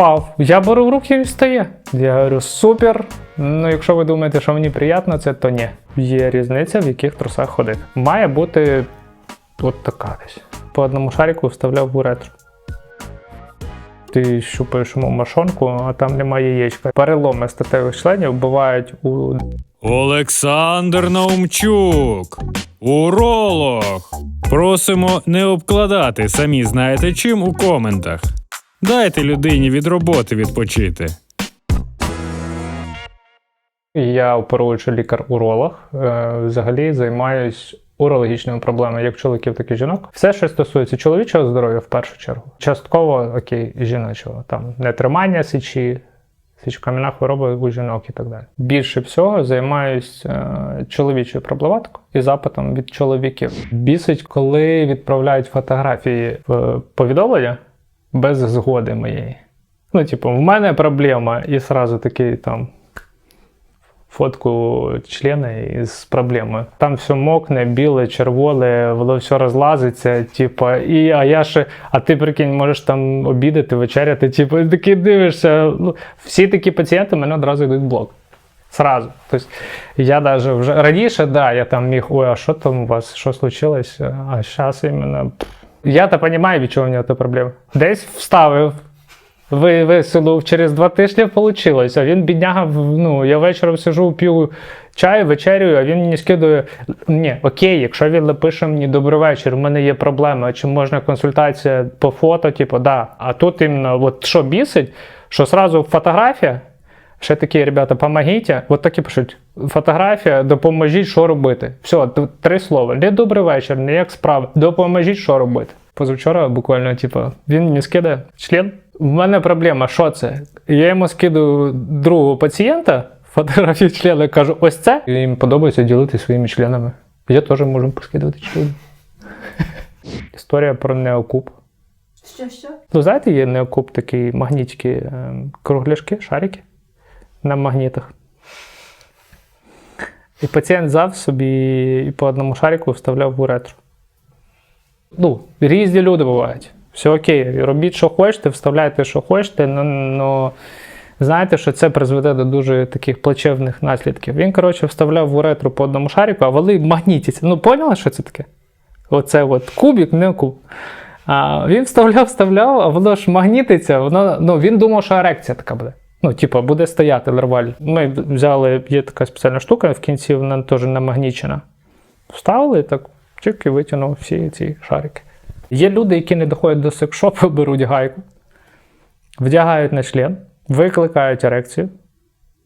впав. Я беру в руки і він встає. Я говорю, супер. Ну, якщо ви думаєте, що мені приємно це, то ні. Є різниця, в яких трусах ходити. Має бути от така десь. По одному шарику вставляв в уретру. Ти щупаєш йому мошонку, а там немає яєчка. Переломи статевих членів бувають у Олександр Наумчук, уролог. Просимо не обкладати самі знаєте чим у коментах. Дайте людині від роботи відпочити. Я оперуючий лікар-уролог. Е, Взагалі займаюсь урологічними проблемами як чоловіків, так і жінок. Все, що стосується чоловічого здоров'я, в першу чергу. Частково окей, жіночого. Там нетримання січі, січокам'яна хвороба у жінок і так далі. Більше всього займаюсь е, чоловічою проблематикою і запитом від чоловіків. Бісить, коли відправляють фотографії в повідомлення без згоди моєї. Ну, типу, в мене проблема, і сразу такий там фотку члена із проблемою. Там все мокне, біле, червоне, воно все розлазиться, типу, і а я ще, а ти прикинь, можеш там обідати, вечеряти, типу, такий дивишся. Ну, всі такі пацієнти мене одразу йдуть в блок. Сразу. Тобто я даже вже раніше, да, я там міг, ой, а що там у вас, що случилось? А зараз іменно. Пф. Я-то розумію, від чого в нього проблема. Десь вставив, ви висунув, через два тижні вийшло. А він бідняга, ну, я вечором сижу, п'ю чай, вечерюю, а він мені скидує. Ні, окей, якщо він напише мені добрий вечір, у мене є проблема, чи можна консультація по фото, типу, да. А тут іменно, от що бісить, що сразу фотографія. Ще такі, ребята, помогіть. От такі пишуть: фотографія, допоможіть, що робити. Все, три слова. Не добрий вечір, не як справа. Допоможіть, що робити. Позавчора буквально, типу, він мені скидає член. В мене проблема, що це? Я йому скидаю другого пацієнта, фотографію члена, кажу, ось це. І їм подобається ділитися своїми членами. Я теж можу поскидувати члени. Історія про неокуп. Що, що? Ну, знаєте, є неокуп такі магнітики, е, кругляшки, шарики на магнітах. І пацієнт взяв собі і по одному шарику вставляв в уретру. Ну, різні люди бувають. Все окей, робіть, що хочете, вставляйте, що хочете, але знаєте, що це призведе до дуже таких плачевних наслідків. Він, коротше, вставляв в уретру по одному шарику, а вони магнітяться. Ну, поняли, що це таке? Оце от кубик, не куб. А він вставляв, вставляв, а воно ж магнітиться, воно, ну, він думав, що ерекція така буде. Ну, типу, буде стояти лерваль. Ми взяли, є така спеціальна штука, в кінці вона теж намагнічена. Вставили так, чик, і витягнув всі ці шарики. Є люди, які не доходять до секшопу, беруть гайку, вдягають на член, викликають ерекцію.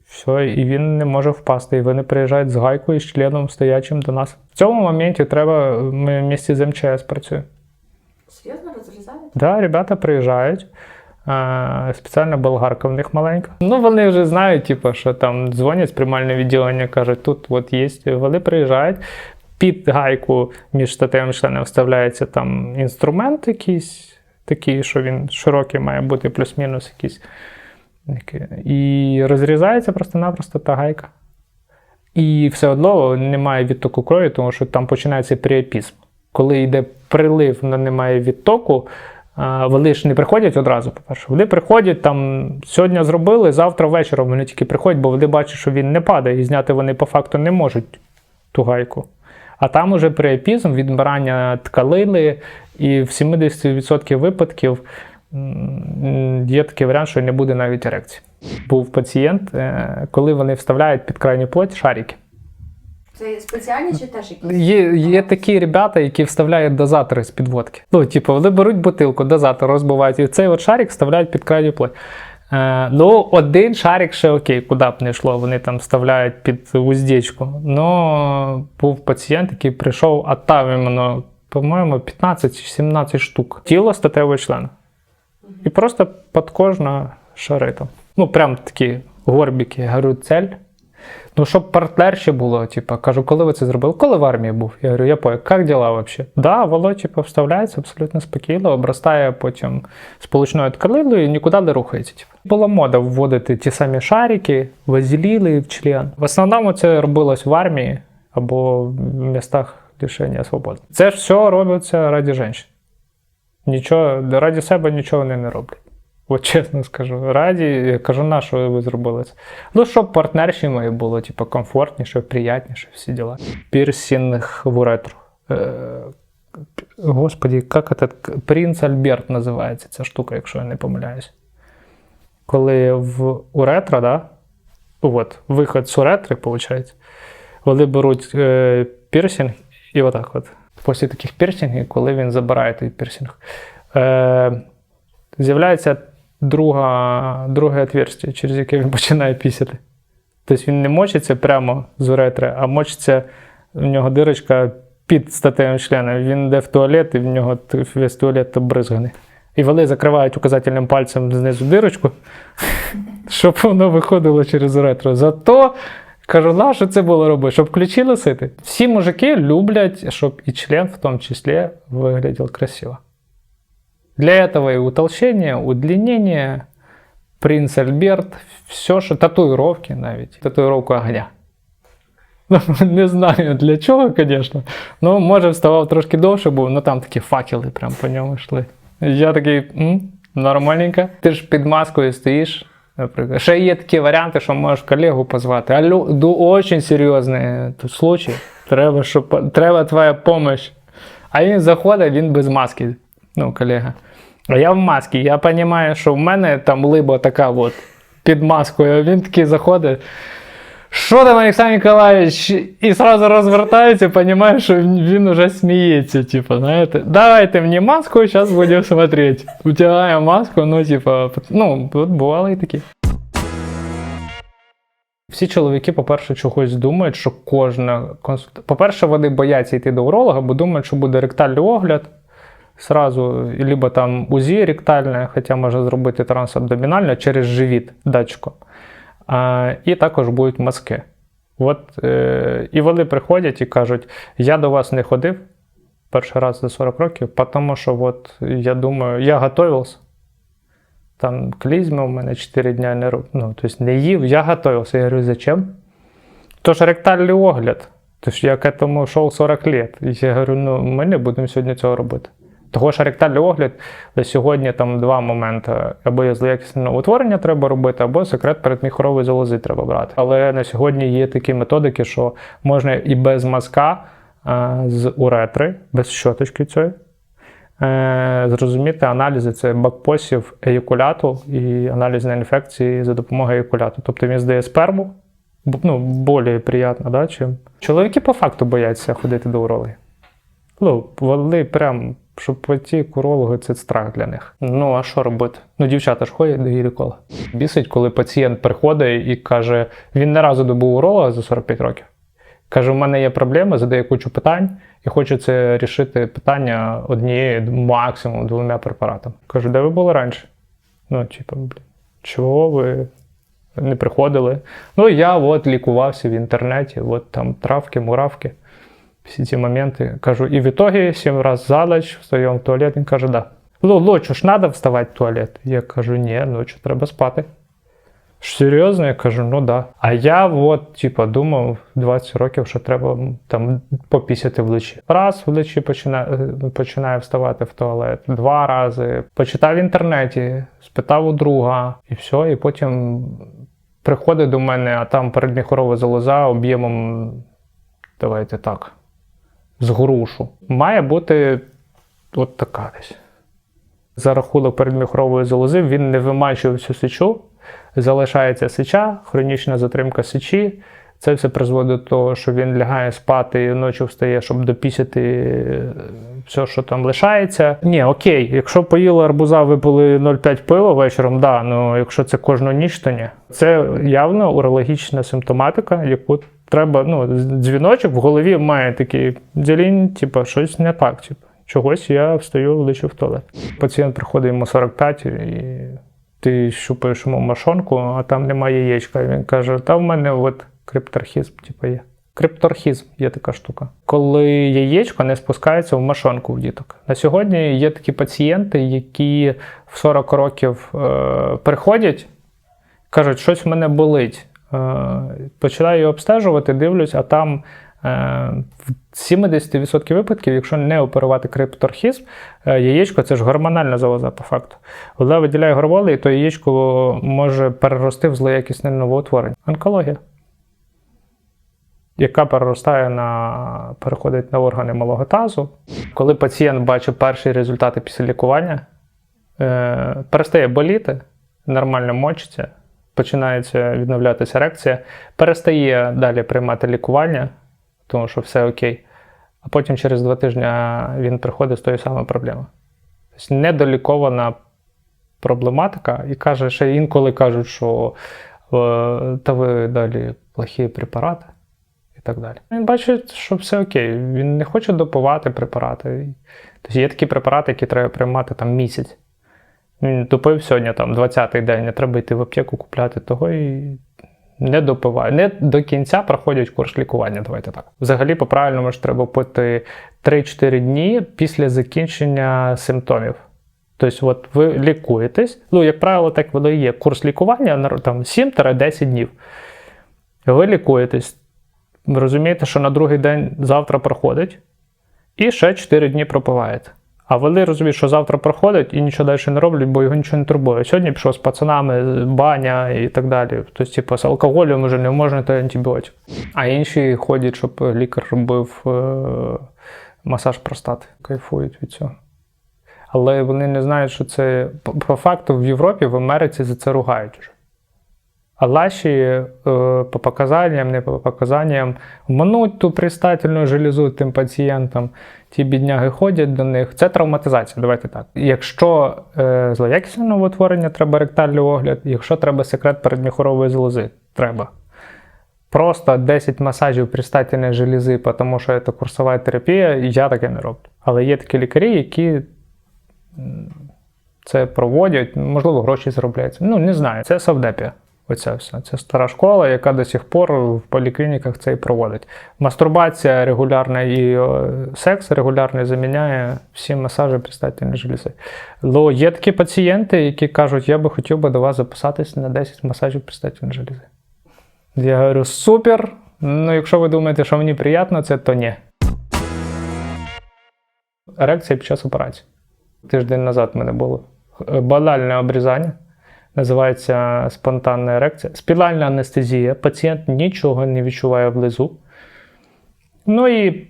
Все, і він не може впасти. І вони приїжджають з гайкою і з членом стоячим до нас. В цьому моменті треба, ми в місті з МЧС працюємо. Серйозно розрізають? Да, ребята приїжджають. А, спеціальна болгарка в них маленька. Ну, вони вже знають, типу, що там дзвонять з приймальне відділення, кажуть, тут от є. Вони приїжджають. Під гайку між штативом і членом вставляється там інструмент якийсь, такий, що він широкий має бути, плюс-мінус якийсь. І розрізається просто-напросто та гайка. І все одно немає відтоку крові, тому що там починається пріопізм. Коли йде прилив, але немає відтоку, вони ж не приходять одразу, по-перше. Вони приходять там сьогодні зробили, завтра вечором вони тільки приходять, бо вони бачать, що він не падає, і зняти вони по факту не можуть ту гайку. А там уже пріопізм, відбирання ткалини, і в 70% випадків є такий варіант, що не буде навіть ерекції. Був пацієнт, е, коли вони вставляють під крайню плоть шарики. Це спеціальні чи теж якісь? Є, є такі ребята, які вставляють дозатори з підводки. Ну, типу, вони беруть бутилку, дозатор розбивають, і цей от шарик вставляють під крайню плоть. Е, ну, один шарик ще окей, куди б не йшло, вони там вставляють під уздечку. Ну, був пацієнт, який прийшов, а там іменно, по-моєму, 15 чи 17 штук. Тіло статевого члена. І просто під кожна шари там. Ну, прям такі горбіки. Я говорю, цель. Ну, щоб партнер ще було, типу, кажу, коли ви це зробили? Коли в армії був? Я говорю, я понял, як діла взагалі? Да, воно, типу, вставляється абсолютно спокійно, обростає потім сполучною тканиною і нікуди не рухається. Типу. Була мода вводити ті самі шарики, вазеліли в член. В основному це робилось в армії або в містах лишення свободи. Це ж все робиться раді жінок. Нічого, раді себе нічого вони не роблять. От чесно скажу, раді, я кажу, на що ви зробили це? Ну, щоб партнерші мої було, типу, комфортніше, приятніше, всі діла. Пірсінг в уретру. Е, Господи, як этот Принц Альберт називається ця штука, якщо я не помиляюсь. Коли в уретра, да? От, виход з уретри, виходить, вони беруть е, пірсінг і отак от. Після таких пірсінгів, коли він забирає той пірсінг, е, з'являється друга, друге отверстие, через яке він починає пісяти. Тобто він не мочиться прямо з уретри, а мочиться у нього дирочка під статевим членом. Він йде в туалет, і в нього весь туалет обризганий. І вони закривають указательним пальцем знизу дирочку, щоб воно виходило через уретру. Зато кажу, на що це було робити? Щоб ключі носити. Всі мужики люблять, щоб і член в тому числі виглядав красиво. Для этого и утолщение, удлинение, принц Альберт, все, що татуїровки навіть, татуїровку огня. Ну, Не знаю для чого, звісно. Ну, може, вставав трошки довше був, ну там такі факели прям по ньому йшли. Я такий, м, нормальненько. Ти ж під маскою стоїш. Наприклад. Ще є такі варіанти, що можеш колегу позвати. Алло, дуже серйозний тут случай. Треба, щоб, треба твоя допомога. А він заходить, він без маски. Ну, колега. А я в масці. Я розумію, що в мене там либа така от під маскою. а Він такий заходить. Що там, Олександр Ніколаєвич? І одразу розвертається, розумію, що він уже сміється. Типу, знаєте, давайте мені маску, зараз будемо смотреть. Утягає маску, ну, типу, ну, от бували і такі. Всі чоловіки, по-перше, чогось думають, що кожна консультація. По-перше, вони бояться йти до уролога, бо думають, що буде ректальний огляд. Сразу, либо там УЗІ ректальне, хоча можна зробити трансабдомінальне через живіт датчиком. А, і також будуть мазки. От, е, і вони приходять і кажуть: я до вас не ходив перший раз за 40 років, тому що от, я думаю, я готувався. Там клізма у мене 4 дня не, роб- ну, тобто не їв, я готувався. Я говорю, зачем? Тож ректальний огляд. Тож я к этому йшов 40 лет. І я говорю, ну ми не будемо сьогодні цього робити. Того ж ректальний огляд на сьогодні там два моменти: або злоякісне утворення треба робити, або секрет передміхорової залози треба брати. Але на сьогодні є такі методики, що можна і без мазка е, з уретри, без щоточки цієї. Е, зрозуміти аналізи це бакпосів еякуляту і аналіз на інфекції за допомогою еякуляту. Тобто він здає сперму, ну, більш приємно, да, чим. Чоловіки по факту бояться ходити до урологів. Ну, вони прям, щоб пойти к урологу, це страх для них. Ну, а що робити? Ну, дівчата ж ходять до гінеколога. Бісить, коли пацієнт приходить і каже, він не разу не був уролога за 45 років. Каже, у мене є проблеми, задає кучу питань і хочу це рішити питання однією, максимум двома препаратами. Кажу, де ви були раніше? Ну, типу, блін, чого ви не приходили? Ну, я от лікувався в інтернеті, от там травки, муравки всі ці моменти. Кажу, і в ітогі сім разів за ніч встаємо в туалет. Він каже, да. Ну, ночі ж треба вставати в туалет. Я кажу, ні, ночі треба спати. Серйозно? Я кажу, ну да. А я от, типа, думав 20 років, що треба там попісяти вночі. Раз вночі е, починає вставати в туалет, два рази. Почитав в інтернеті, спитав у друга, і все, і потім приходить до мене, а там передміхорова залоза об'ємом, давайте так, з грушу. Має бути от така десь. За рахунок передміхрової залози він не вимачує всю сечу, залишається сеча, хронічна затримка сечі. Це все призводить до того, що він лягає спати і вночі встає, щоб допісяти е, все, що там лишається. Ні, окей, якщо поїли арбуза, випили 0,5 пива вечором, да, ну якщо це кожну ніч, то ні. Це явно урологічна симптоматика, яку треба, ну, дзвіночок в голові має такий дзелінь, типу, щось не так. Типу. Чогось я встаю влечу в туалет. Пацієнт приходить йому 45 і ти щупаєш йому мошонку, а там немає яєчка. Він каже: та в мене от крипторхізм, типу, є. Крипторхізм є така штука. Коли яєчко не спускається в мошонку в діток. На сьогодні є такі пацієнти, які в 40 років е, приходять, кажуть, щось в мене болить. Е, починаю її обстежувати, дивлюсь, а там Е, В 70% випадків, якщо не оперувати крипторхізм, е, яєчко це ж гормональна залоза по факту. Коли виділяє гормони, і то яєчко може перерости в злоякісне новоутворення. Онкологія. Яка переростає на переходить на органи малого тазу. Коли пацієнт бачить перші результати після лікування, перестає боліти, нормально мочиться, починається відновлятися ерекція, перестає далі приймати лікування, тому що все окей. А потім через два тижні він приходить з тою самою проблемою. Тобто недолікована проблематика, і каже, ще інколи кажуть, що е, та ви далі плохі препарати і так далі. Він бачить, що все окей, він не хоче допивати препарати. Тобто є такі препарати, які треба приймати там місяць. Він допив сьогодні там 20-й день, не треба йти в аптеку купляти того і не допиває. Не до кінця проходять курс лікування, давайте так. Взагалі, по-правильному ж треба пити 3-4 дні після закінчення симптомів. Тобто, от ви лікуєтесь. Ну, як правило, так воно і є. Курс лікування там 7-10 днів. Ви лікуєтесь. Розумієте, що на другий день завтра проходить, і ще 4 дні пропиваєте. А вони розуміють, що завтра проходить і нічого далі не роблять, бо його нічого не турбує. Сьогодні пішов з пацанами, баня і так далі. Тобто, типу, з алкоголем вже не можна та антибіотик. А інші ходять, щоб лікар робив е- масаж простати, кайфують від цього. Але вони не знають, що це по- факту в Європі, в Америці за це ругають вже. А наші е, по показанням, не по показанням, мнуть ту пристательну железу тим пацієнтам, ті бідняги ходять до них. Це травматизація, давайте так. Якщо е, злоякісне новоутворення, треба ректальний огляд, якщо треба секрет передміхорової залози, треба. Просто 10 масажів пристательної желези, тому що це курсова терапія, я таке не роблю. Але є такі лікарі, які це проводять, можливо, гроші заробляють. Ну, не знаю, це савдепія. Оця все. Це стара школа, яка до сих пор в поліклініках це і проводить. Мастурбація регулярна і секс регулярний заміняє всі масажі пристательної желези. Але є такі пацієнти, які кажуть, я би хотів би до вас записатись на 10 масажів пристательної желези. Я говорю, супер. Ну, якщо ви думаєте, що мені приємно, це то ні. Ерекція під час операції. Тиждень назад в мене було е, банальне обрізання. Називається спонтанна ерекція. Спіральна анестезія. Пацієнт нічого не відчуває влизу. Ну і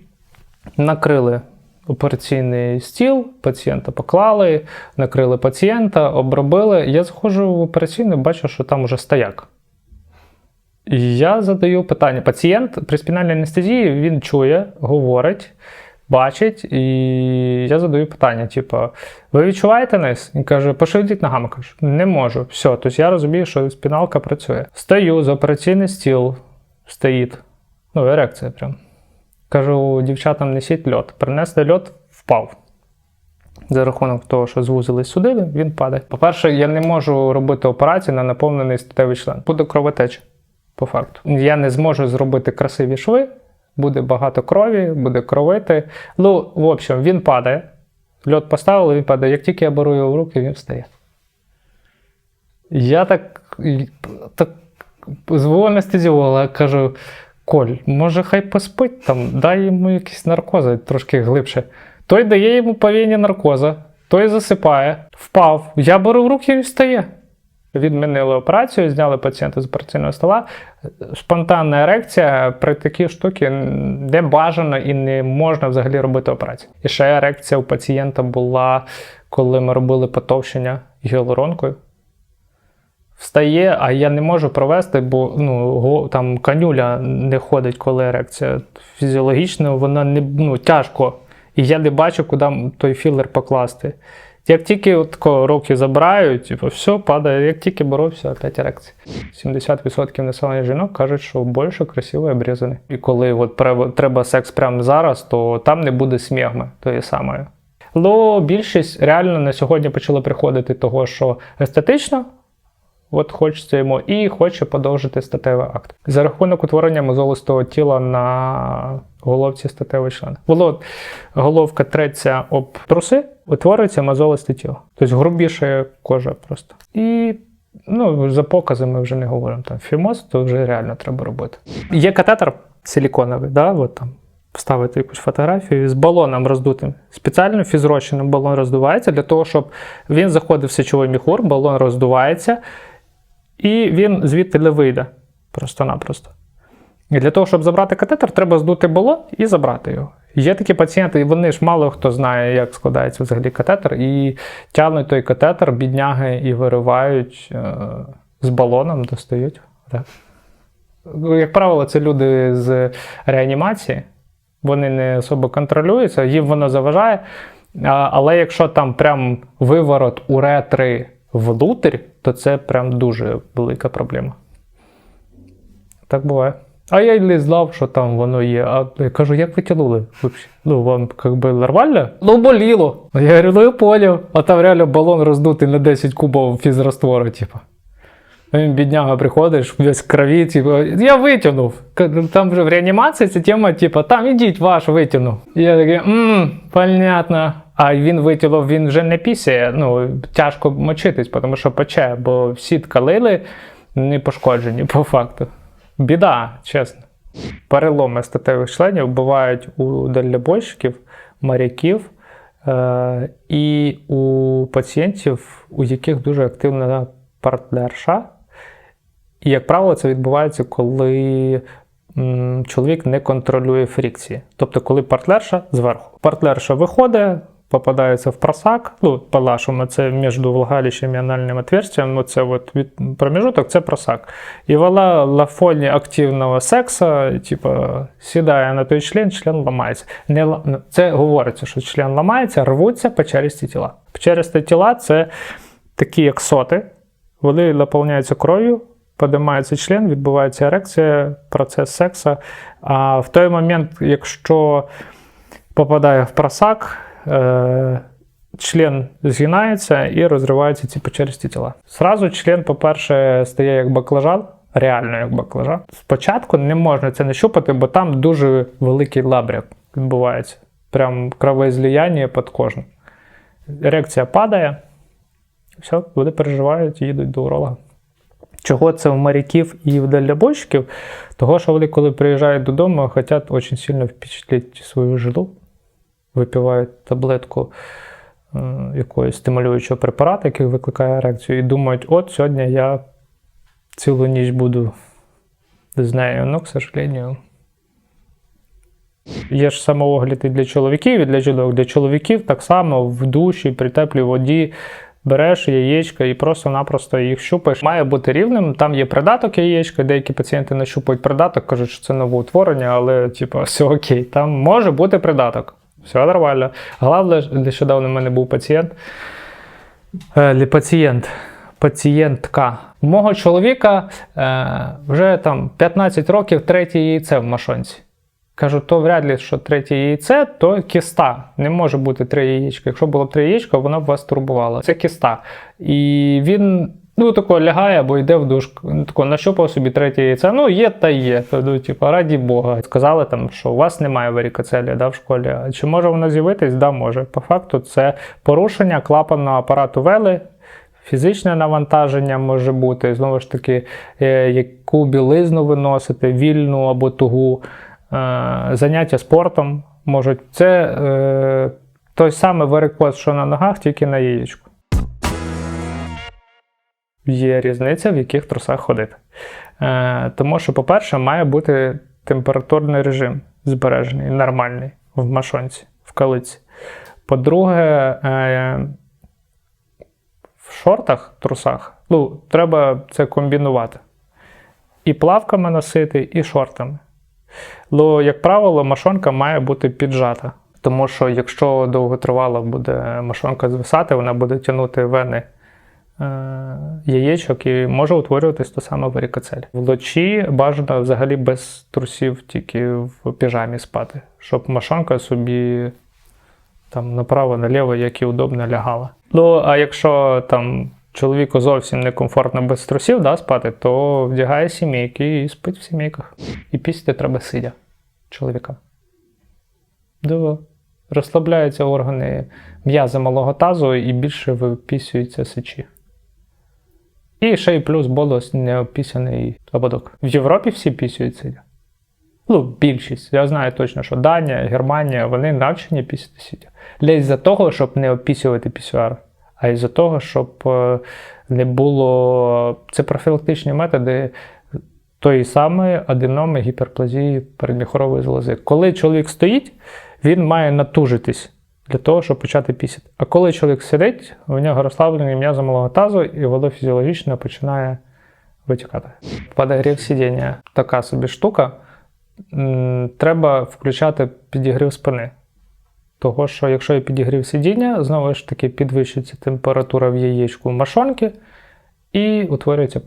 накрили операційний стіл, пацієнта поклали, накрили пацієнта, обробили. Я заходжу в операційну, бачу, що там уже стояк. І я задаю питання. Пацієнт при спінальній анестезії він чує, говорить, бачить, і я задаю питання: типу, ви відчуваєте низ? Він каже, пошевеліть ногами. Кажу, не можу. Все, тобто я розумію, що спіналка працює. Стою за операційний стіл, стоїть. Ну, ерекція прям. Кажу, дівчатам несіть льот. Принесли льот, впав. За рахунок того, що звузились судини, він падає. По-перше, я не можу робити операцію на наповнений статевий член. Буде кровотеча, по факту. Я не зможу зробити красиві шви, буде багато крові, буде кровити. Ну, в общем, він падає. Льот поставили, він падає. Як тільки я беру його в руки, він встає. Я так, так зву анестезіолога, кажу: Коль, може, хай поспить там, дай йому якісь наркози трошки глибше. Той дає йому повіння наркоза, той засипає, впав. Я беру в руки і встає. Відмінили операцію, зняли пацієнта з операційного стола. Спонтанна ерекція при такій штуці не бажано і не можна взагалі робити операцію. І ще ерекція у пацієнта була, коли ми робили потовщення гіалуронкою. Встає, а я не можу провести, бо ну, там канюля не ходить, коли ерекція. Фізіологічно вона не ну, тяжко. І я не бачу, куди той філер покласти. Як тільки от тако руки забирають, типу, все падає, як тільки боровся, опять ерекція. 70% населення жінок кажуть, що більше красиво обрізані. І коли от треба, секс прямо зараз, то там не буде смігми тої самої. Але більшість реально на сьогодні почала приходити того, що естетично, От хочеться йому і хоче подовжити статевий акт. За рахунок утворення мозолистого тіла на головці статевого члена. Воло, головка треться об труси, утворюється мозолисте тіло. Тобто грубіша кожа просто. І ну, за покази ми вже не говоримо. Там фімоз, то вже реально треба робити. Є катетер силіконовий, да, от там вставити якусь фотографію з балоном роздутим. Спеціально фізрозчинним балон роздувається для того, щоб він заходив в сечовий міхур, балон роздувається, і він звідти не вийде. Просто-напросто. І для того, щоб забрати катетер, треба здути балон і забрати його. Є такі пацієнти, вони ж мало хто знає, як складається взагалі катетер, і тягнуть той катетер, бідняги, і виривають е, з балоном, достають. Так. Ну, Як правило, це люди з реанімації, вони не особо контролюються, їм воно заважає. Але якщо там прям виворот уретри внутрь, то це прям дуже велика проблема. Так буває. А я й не знав, що там воно є. А я кажу, як ви тянули? Ну, вам как би нормально? Ну, боліло. Я говорю, ну я поняв. А там реально балон роздутий на 10 кубов фізраствору, типу. Він бідняга приходиш, весь крові, типу, я витягнув. Ну, Там вже в реанімації ця тема, типу, там ідіть ваш витягнув. Я такий, мм, понятно. А він витягнув, він вже не пісяє. Ну, тяжко мочитись, тому що пече, бо всі ткалили не пошкоджені по факту. Біда, чесно. Переломи статевих членів бувають у дальнобойщиків, моряків е- і у пацієнтів, у яких дуже активна партнерша. І, як правило, це відбувається, коли м, чоловік не контролює фрикції. Тобто, коли партнерша зверху. Партнерша виходить, попадається в просак. Ну, по-нашому, це між влагалищем і анальним отверстием. Оце от від проміжуток це просак. І вона на фоні активного сексу, типу, сідає на той член, член ламається. Не, ну, це говориться, що член ламається, рвуться печерісті тіла. Печерісті тіла це такі, як соти, вони наповняються кров'ю, подимається член, відбувається ерекція, процес сексу. А в той момент, якщо попадає в просак, член згинається і розриваються ці печеристі тіла. Зразу член, по-перше, стає як баклажан, реально як баклажан. Спочатку не можна це нащупати, бо там дуже великий лабряк відбувається. Прям кровоізлияння підкожне. Ерекція падає, все, люди переживають і їдуть до уролога. Чого це у моряків і в дальнобойщиків? Того, що вони, коли приїжджають додому, хочуть дуже сильно впечатлити свою жилу, випивають таблетку якогось стимулюючого препарату, який викликає ерекцію, і думають, от сьогодні я цілу ніч буду з нею. Ну, к сожалению. Є ж самоогляд і для чоловіків, і для жінок. Для чоловіків так само в душі, при теплій воді береш яєчка і просто-напросто їх щупаєш. Має бути рівним. Там є придаток яєчка. Деякі пацієнти не щупають придаток, кажуть, що це новоутворення, але типу, все окей. Там може бути придаток. Все нормально. Головне, нещодавно в мене був пацієнт. Е, пацієнт, пацієнтка. Мого чоловіка е, вже там 15 років третє яйце в машонці. Кажу, то вряд ли, що третє яйце, то кіста. Не може бути три яєчка. Якщо було б три яєчка, воно б вас турбувало. Це кіста. І він ну, тако лягає або йде в душ. Тако нащупав собі третє яйце. Ну, є та є. То, ну, типу, раді Бога. Сказали там, що у вас немає варікоцелі да, в школі. Чи може воно з'явитись? Да, може. По факту, це порушення клапанного апарату вели. Фізичне навантаження може бути, знову ж таки, е, яку білизну виносити, вільну або тугу, е, заняття спортом можуть. Це е, той самий варикоз, що на ногах, тільки на яєчку. Є різниця, в яких трусах ходити. Е, тому що, по-перше, має бути температурний режим збережений, нормальний в машонці, в калиці. По-друге, е, в шортах, трусах, ну, треба це комбінувати. І плавками носити, і шортами. Ну, як правило, машонка має бути піджата. Тому що якщо довготривало буде машонка звисати, вона буде тягнути вени яєчок і може утворюватись то саме варікоцель. Вночі бажано взагалі без трусів, тільки в піжамі спати, щоб машонка собі там направо-наліво, як і удобно лягала. Ну, а якщо там чоловіку зовсім некомфортно без трусів да, спати, то вдягає сімейки і спить в сімейках. І після треба сидя чоловіка. Да. Розслабляються органи м'язи малого тазу і більше випісюються сечі. І ще й плюс болос неопісяний ободок. В Європі всі пісюють сидя. Ну, більшість. Я знаю точно, що Данія, Германія, вони навчені після Не з-за того, щоб не опісювати пісюар, а із-за того, щоб е, не було. Це профілактичні методи тої самої аденоми гіперплазії передміхорової залози. Коли чоловік стоїть, він має натужитись для того, щоб почати пісяти. А коли чоловік сидить, у нього розслаблені м'язи малого тазу, і воно фізіологічно починає витікати. Подогрів сидіння така собі штука. Треба включати підігрів спини. Того, що якщо є підігрів сидіння, знову ж таки підвищується температура в яєчку мошонки і утворюються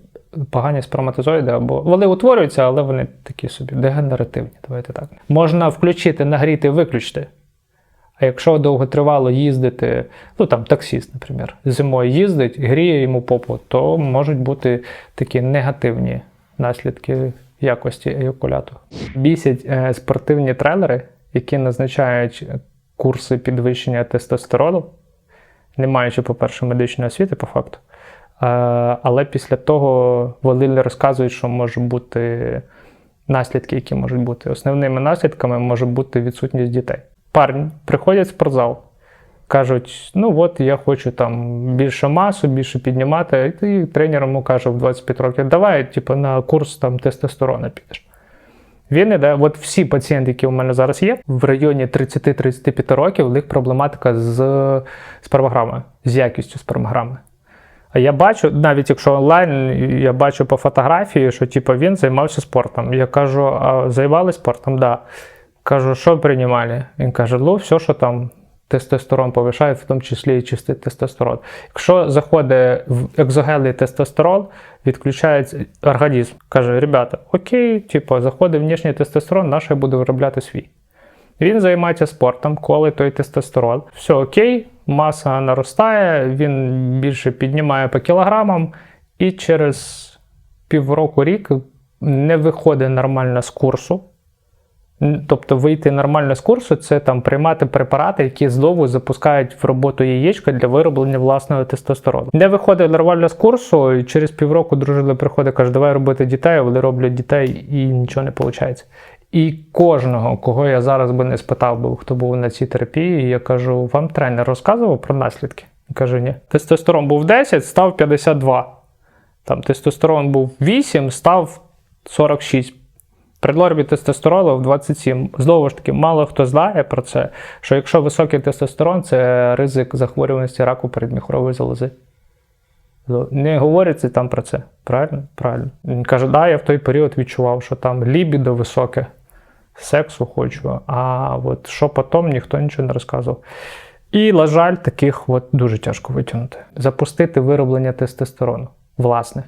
погані сперматозоїди, або вони утворюються, але вони такі собі дегенеративні. Давайте так. Можна включити, нагріти, виключити. А якщо довготривало їздити, ну там таксіст, наприклад, зимою їздить, гріє йому попу, то можуть бути такі негативні наслідки якості еякуляту. Бісять е, спортивні тренери, які назначають курси підвищення тестостерону, не маючи, по-перше, медичної освіти, по факту. Е, але після того вони розказують, що може бути наслідки, які можуть бути. Основними наслідками може бути відсутність дітей. Парні приходять в спортзал, кажуть: ну от я хочу там більше масу, більше піднімати. І тренер йому каже в 25 років, давай, типу, на курс там тестостерона підеш. Він іде, от всі пацієнти, які у мене зараз є, в районі 30-35 років, у них проблематика з спермограмою, з якістю спермограми. А я бачу, навіть якщо онлайн, я бачу по фотографії, що типу, він займався спортом. Я кажу, а займалися спортом? Да. Кажу, що приймали? Він каже, ну, все, що там тестостерон повишає, в тому числі і чистий тестостерон. Якщо заходить в екзогенний тестостерон, відключається організм. Каже, ребята, окей, типу, заходить внішній тестостерон, наш я буду виробляти свій. Він займається спортом, коли той тестостерон. Все окей, маса наростає, він більше піднімає по кілограмам, і через півроку рік не виходить нормально з курсу. Тобто вийти нормально з курсу це там приймати препарати, які знову запускають в роботу яєчка для вироблення власного тестостерону. Не виходить нормально з курсу, і через півроку дружина приходить, каже, давай робити дітей, а вони роблять дітей і нічого не виходить. І кожного, кого я зараз би не спитав, би, хто був на цій терапії, я кажу: вам тренер розказував про наслідки? Каже, ні. Тестостерон був 10, став 52. Там тестостерон був 8, став 46. Предлорбі тестостерону в 27. Знову ж таки, мало хто знає про це, що якщо високий тестостерон, це ризик захворюваності раку передміхорової залози. Не говориться там про це. Правильно? Правильно. Він каже, да, я в той період відчував, що там лібідо високе, сексу хочу, а от що потім, ніхто нічого не розказував. І, на жаль, таких от дуже тяжко витягнути. Запустити вироблення тестостерону. Власне.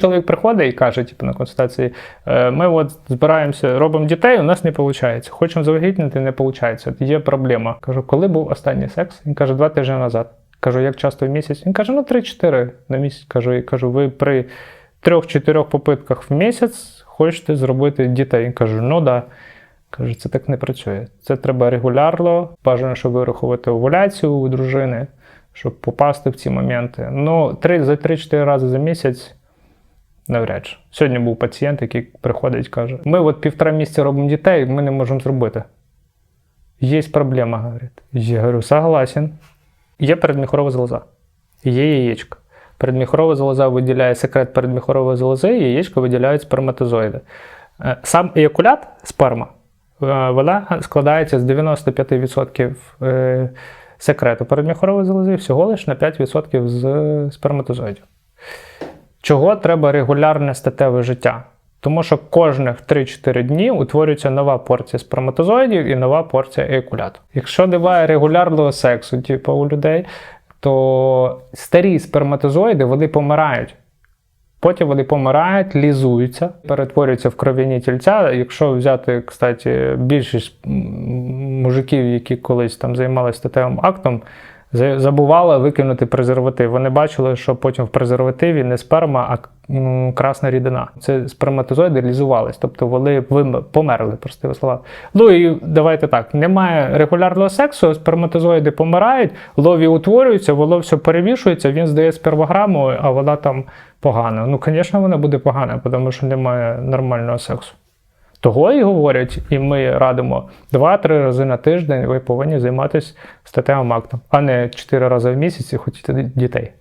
Чоловік приходить і каже, типу, на консультації: «Е, ми от збираємося, робимо дітей, у нас не виходить. Хочемо завагітніти, не виходить. Є проблема. Кажу, коли був останній секс? Він каже, два тижні назад. Кажу, як часто в місяць? Він каже, ну 3-4 на місяць. Кажу, і кажу, ви при трьох-чотирьох попитках в місяць хочете зробити дітей. Він каже, ну да. Кажу, це так не працює. Це треба регулярно, бажано, щоб вирахувати овуляцію у дружини, щоб попасти в ці моменти. Ну, три, за 3-4 рази за місяць навряд чи. Сьогодні був пацієнт, який приходить і каже: ми от півтора місяця робимо дітей, ми не можемо зробити. Є проблема, говорить. Я говорю, согласен. Є передміхорова залоза, є яєчко. Передміхорова залоза виділяє секрет передміхорової залози, яєчко виділяють сперматозоїди. Е, Сам еякулят, сперма, е, вона складається з 95% е, секрету передміхорової залози, всього лише на 5% з сперматозоїдів. Чого треба регулярне статеве життя? Тому що кожних 3-4 дні утворюється нова порція сперматозоїдів і нова порція еякуляту. Якщо немає регулярного сексу, типу у людей, то старі сперматозоїди вони помирають. Потім вони помирають, лізуються, перетворюються в кров'яні тільця. Якщо взяти, кстати, більшість мужиків, які колись там займалися статевим актом, забували викинути презерватив. Вони бачили, що потім в презервативі не сперма, а красна рідина. Це сперматозоїди лізувались, тобто вони померли, простими слова. Ну і давайте так: немає регулярного сексу, сперматозоїди помирають, лові утворюються, воно все перемішується, він здає спермограму, а вона там погана. Ну, звісно, вона буде погана, тому що немає нормального сексу. Того і говорять, і ми радимо два-три рази на тиждень ви повинні займатися статевим актом, а не чотири рази в місяць і хотіти дітей.